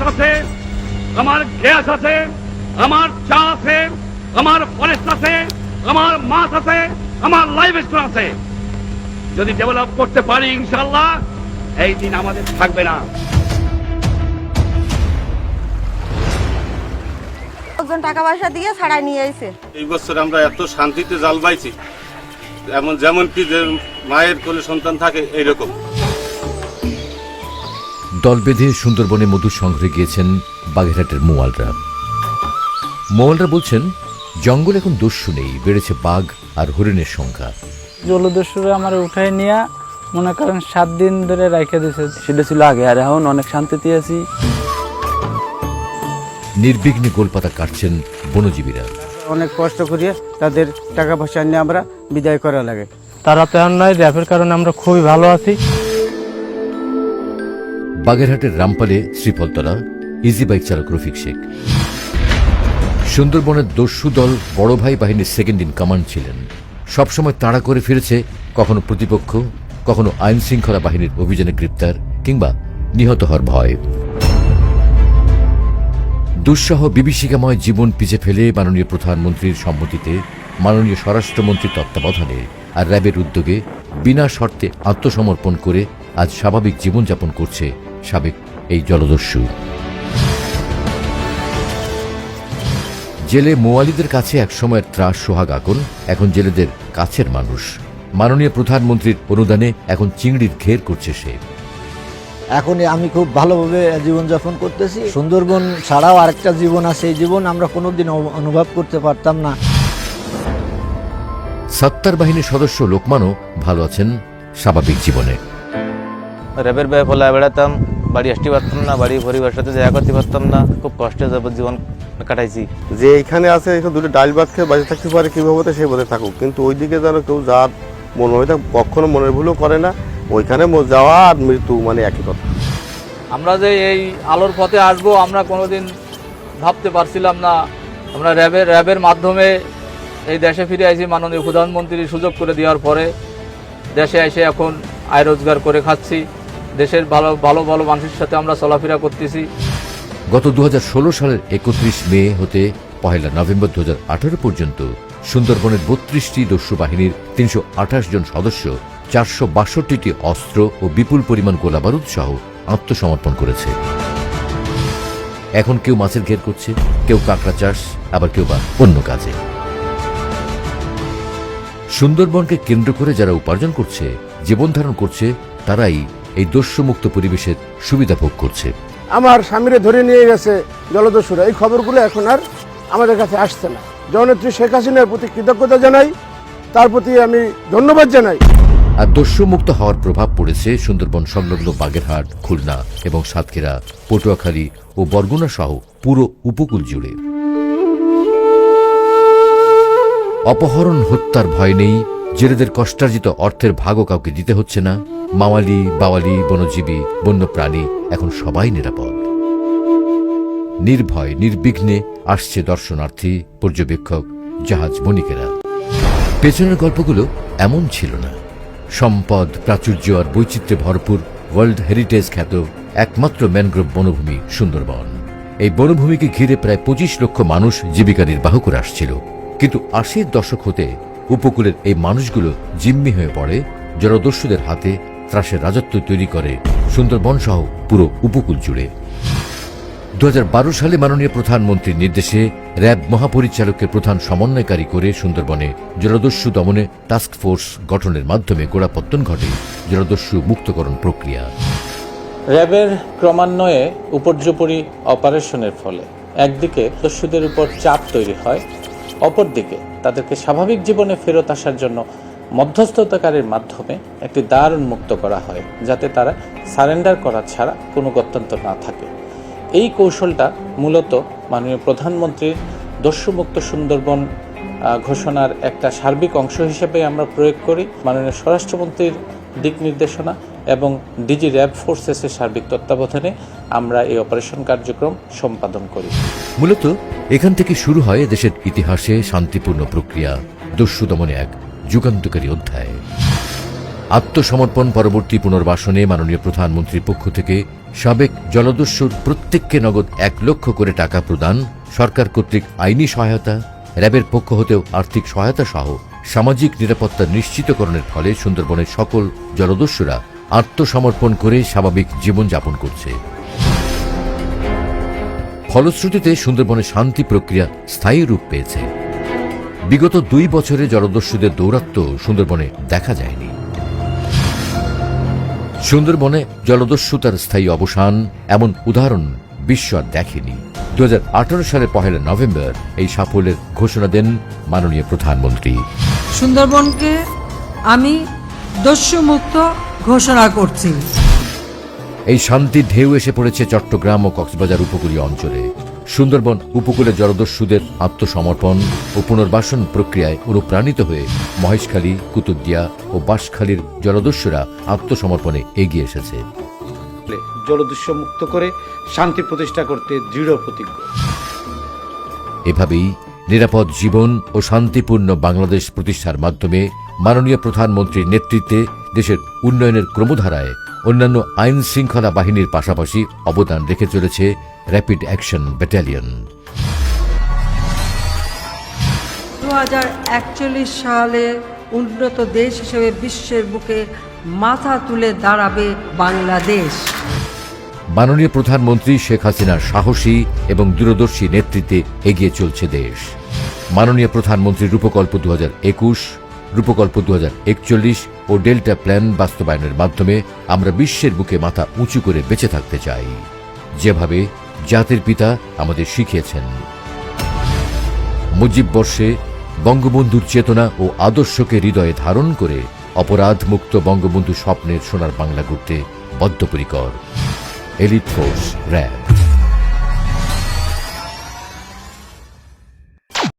Flat আছে আমার gas আছে আমার চা আছে আমার ফরেস্ট আছে আমার মাছ আছে আমার লাইফ স্টোর আছে। যদি ডেভেলপ করতে পারি ইনশাল্লাহ এই দিন আমাদের থাকবে না। লোকজন টাকা পয়সা দিয়ে ছাড়াই নিয়ে এসে এই বছর আমরা এত শান্তিতে জাল বাইছি এমন যেমন কি যে মায়ের কোলে সন্তান থাকে এইরকম। দল বেঁধে সুন্দরবনে মধু সংগ্রহে গিয়েছেন বাগেরহাটের মোয়ালরা। মোয়ালরা বলছেন জঙ্গল এখন দস্যু নেই বেড়েছে বাঘ আর হরিণের সংখ্যা। জলদস্যুরা আমার উঠায় নিয়ে মনে করেন সাত দিন ধরে রাখে দিয়েছে সেটা ছিল আগে আর এখন অনেক শান্তিতে আছি। নির্বিঘ্নে গোলপাতা কাটছেন বনজীবীরা। অনেক কষ্ট করিয়ে তাদের টাকা পয়সা নিয়ে আমরা বিদায় করা লাগে। তারা তো আর নয় র্যাপের কারণে আমরা খুবই ভালো আছি। বাগেরহাটের রামপালে শ্রীফলতলা ইজি বাইক চালক রফিক শেখ। সুন্দরবনের দস্যু দল বড় ভাই বাহিনীর সেকেন্ড ইন কমান্ড ছিলেন। সবসময় তাড়া করে ফিরেছে কখনো প্রতিপক্ষ, কখনো আইন শৃঙ্খলা বাহিনীর অভিযানে গ্রেপ্তার কিংবা নিহত হওয়ার ভয়। দুঃসহ বিভীষিকাময় জীবন পিছে ফেলে মাননীয় প্রধানমন্ত্রীর সম্মতিতে মাননীয় স্বরাষ্ট্রমন্ত্রীর তত্ত্বাবধানে আর র্যাবের উদ্যোগে বিনা শর্তে আত্মসমর্পণ করে আজ স্বাভাবিক জীবনযাপন করছে সাবেক এই জলদস্যু। জেলে মোয়ালিদের কাছে একসময়ের ত্রাস সোহাগ আগুন এখন জেলেদের কাছের মানুষ। মাননীয় প্রধানমন্ত্রীর অনুদানে এখন চিংড়ির ঘের করছে সে। এখন আমি খুব ভালোভাবে জীবনযাপন করতেছি। সুন্দরবন ছাড়াও আরেকটা জীবন আছে এই জীবন আমরা কোনোদিন অনুভব করতে পারতাম না। সত্তার বাহিনীর সদস্য লোকমানও ভালো আছেন স্বাভাবিক জীবনে। র্যাবের ব্যয় ফলে বেড়াতাম। বাড়ি আসতে পারতাম না বাড়ি পরিবারের সাথে দেখা করতে পারতাম না খুব কষ্টে যাবত জীবন কাটাইছি। যে এইখানে আছে এখানে দুটো ডাল ভাত খেয়ে বাঁচে থাকতে পারে কীভাবে তো সেই বোধে থাকুক। কিন্তু ওইদিকে যেন কেউ যার মন হয়ে থাকে কখনো মনের ভুলও করে না ওইখানে যাওয়া আর মৃত্যু মানে একই কথা। আমরা যে এই আলোর পথে আসব আমরা কোনোদিন ভাবতে পারছিলাম না। আমরা র্যাবের র্যাবের মাধ্যমে এই দেশে ফিরে আসি মাননীয় প্রধানমন্ত্রীর সুযোগ করে দেওয়ার পরে। দেশে এসে এখন আয় রোজগার করে খাচ্ছি। দেশের ভালো ভালো ভালো মানুষের সাথে আমরা চলাফেরা করতেছি। গত দুহাজার ষোলো সালের একত্রিশ মে হতে পহেলা নভেম্বর দুহাজার আঠেরো পর্যন্ত সুন্দরবনের বত্রিশটি দস্যু বাহিনীর তিনশো আঠাশ জন সদস্য, চারশো বাষট্টিটি অস্ত্র ও বিপুল পরিমাণ গোলাবারুদ সহ আত্মসমর্পণ করেছে। এখন কেউ মাছের ঘের করছে, কেউ কাঁকড়া চাষ, আবার কেউ বা অন্য কাজে। সুন্দরবনকে কেন্দ্র করে যারা উপার্জন করছে, জীবন ধারণ করছে, তারাই এই দস্যুমুক্ত পরিবেশের সুবিধা ভোগ করছে। আমার স্বামীরে ধরে নিয়ে গেছে জলদস্যুরা। এই খবরগুলো এখন আর আমাদের কাছে আসছে না। জননেত্রী শেখ হাসিনার প্রতি কৃতজ্ঞতা জানাই তার প্রতি আমি ধন্যবাদ জানাই। আর দস্যুমুক্ত হওয়ার প্রভাব পড়েছে সুন্দরবন সংলগ্ন বাগেরহাট খুলনা এবং সাতক্ষীরা পটুয়াখালী ও বরগুনা সহ পুরো উপকূল জুড়ে। অপহরণ হত্যার ভয় নেই জেলেদের কষ্টার্জিত অর্থের ভাগও কাউকে দিতে হচ্ছে না। মাওয়ালি বাওয়ালি, বনজীবী, বন্যপ্রাণী এখন সবাই নিরাপদ। নির্ভয়, নির্বিঘ্নে আসছে দর্শনার্থী, পর্যবেক্ষক, জাহাজ বণিকেরা। পেছনের গল্পগুলো এমন ছিল না। সম্পদ, প্রাচুর্য আর বৈচিত্র্যে ভরপুর ওয়ার্ল্ড হেরিটেজ খ্যাত একমাত্র ম্যানগ্রোভ বনভূমি সুন্দরবন। এই বনভূমিকে ঘিরে প্রায় পঁচিশ লক্ষ মানুষ জীবিকা নির্বাহ করে আসছিল। কিন্তু আশির দশক হতে উপকূলের এই মানুষগুলো জিম্মি হয়ে পড়ে জলদস্যুদের হাতে ত্রাসের রাজত্ব তৈরি করে। সুন্দরবন সহ পুরো উপকূল জুড়ে। দু হাজার বারো সালে মাননীয় প্রধানমন্ত্রীর নির্দেশে র্যাব মহাপরিচালকের প্রধান সমন্বয়কারী করে সুন্দরবনে জলদস্যু দমনে টাস্ক ফোর্স গঠনের মাধ্যমে গোড়াপত্তন ঘটে জলদস্যু মুক্তকরণ প্রক্রিয়া। র্যাবের ক্রমান্বয়ে উপর্যুপরি অপারেশনের ফলে একদিকে দস্যুদের উপর চাপ তৈরি হয় অপরদিকে তাদেরকে স্বাভাবিক জীবনে ফেরত আসার জন্য মধ্যস্থতাকারীর মাধ্যমে একটি দ্বার উন্মুক্ত করা হয়, যাতে তারা সারেন্ডার করা ছাড়া কোনো গত্যন্তর না থাকে। এই কৌশলটা মূলত মাননীয় প্রধানমন্ত্রীর দস্যুমুক্ত সুন্দরবন ঘোষণার একটা সার্বিক অংশ হিসেবে আমরা প্রয়োগ করি। মাননীয় স্বরাষ্ট্রমন্ত্রীর দিক নির্দেশনা এবং ডিজি র্যাব ফোর্সেসের সার্বিক তত্ত্বাবধানে আমরা এই অপারেশন কার্যক্রম সম্পাদন করি। মূলত এখান থেকে শুরু হয় দেশের ইতিহাসে শান্তিপূর্ণ প্রক্রিয়া দস্যু দমনে এক যুগান্তকারী অধ্যায়। আত্মসমর্পণ পরবর্তী পুনর্বাসনে মাননীয় প্রধানমন্ত্রীর পক্ষ থেকে সাবেক জলদস্যুর প্রত্যেককে নগদ এক লক্ষ করে টাকা প্রদান, সরকার কর্তৃক আইনি সহায়তা, র্যাবের পক্ষ হতেও আর্থিক সহায়তা সহ সামাজিক নিরাপত্তা নিশ্চিতকরণের ফলে সুন্দরবনের সকল জলদস্যুরা আত্মসমর্পণ করে স্বাভাবিক জীবনযাপন করছে। ফলশ্রুতিতে সুন্দরবনের শান্তি প্রক্রিয়া স্থায়ী রূপ পেয়েছে। বিগত দুই বছরে জলদস্যুদের দৌরাত্ম্য সুন্দরবনে দেখা যায়নি। সুন্দরবনে জলদস্যুতার স্থায়ী অবসান এমন উদাহরণ বিশ্ব আর দেখেনি। দু হাজার আঠারো সালের পহেলা নভেম্বর এই সাফল্যের ঘোষণা দেন মাননীয় প্রধানমন্ত্রী। সুন্দরবনকে আমি দস্যুমুক্ত ঘোষণা করছি। এই শান্তির ঢেউ এসে পড়েছে চট্টগ্রাম ও কক্সবাজার উপকূলীয় অঞ্চলে। সুন্দরবন উপকূলে জলদস্যুদের আত্মসমর্পণ ও পুনর্বাসন প্রক্রিয়ায় অনুপ্রাণিত হয়ে মহেশখালী কুতুবদিয়া ও বাঁশখালীর জলদস্যুরা আত্মসমর্পণে এগিয়ে এসেছে। জলদৃশ্য মুক্ত করে শান্তি প্রতিষ্ঠা করতে দৃঢ় প্রতিজ্ঞ। এভাবেই নিরাপদ জীবন ও শান্তিপূর্ণ বাংলাদেশ প্রতিষ্ঠার মাধ্যমে মাননীয় প্রধানমন্ত্রীর নেতৃত্বে দেশের উন্নয়নের ক্রমধারায় অন্যান্য আইন শৃঙ্খলা বাহিনীর পাশাপাশি অবদান রেখে চলেছে র্যাপিড অ্যাকশন ব্যাটালিয়ন। দু সালে উন্নত দেশ হিসেবে বিশ্বের বুকে মাথা তুলে দাঁড়াবে বাংলাদেশ। মাননীয় প্রধানমন্ত্রী শেখ হাসিনার সাহসী এবং দূরদর্শী নেতৃত্বে এগিয়ে চলছে দেশ। মাননীয় প্রধানমন্ত্রীর রূপকল্প দু হাজার একুশ রূপকল্প দু ও ডেল্টা প্ল্যান বাস্তবায়নের মাধ্যমে আমরা বিশ্বের বুকে মাথা উঁচু করে বেঁচে থাকতে চাই। যেভাবে জাতির পিতা আমাদের শিখিয়েছেন। মুজিব বর্ষে বঙ্গবন্ধুর চেতনা ও আদর্শকে হৃদয়ে ধারণ করে অপরাধ মুক্ত বঙ্গবন্ধু স্বপ্নের সোনার বাংলা করতে বদ্ধপরিকর। Elite force RAB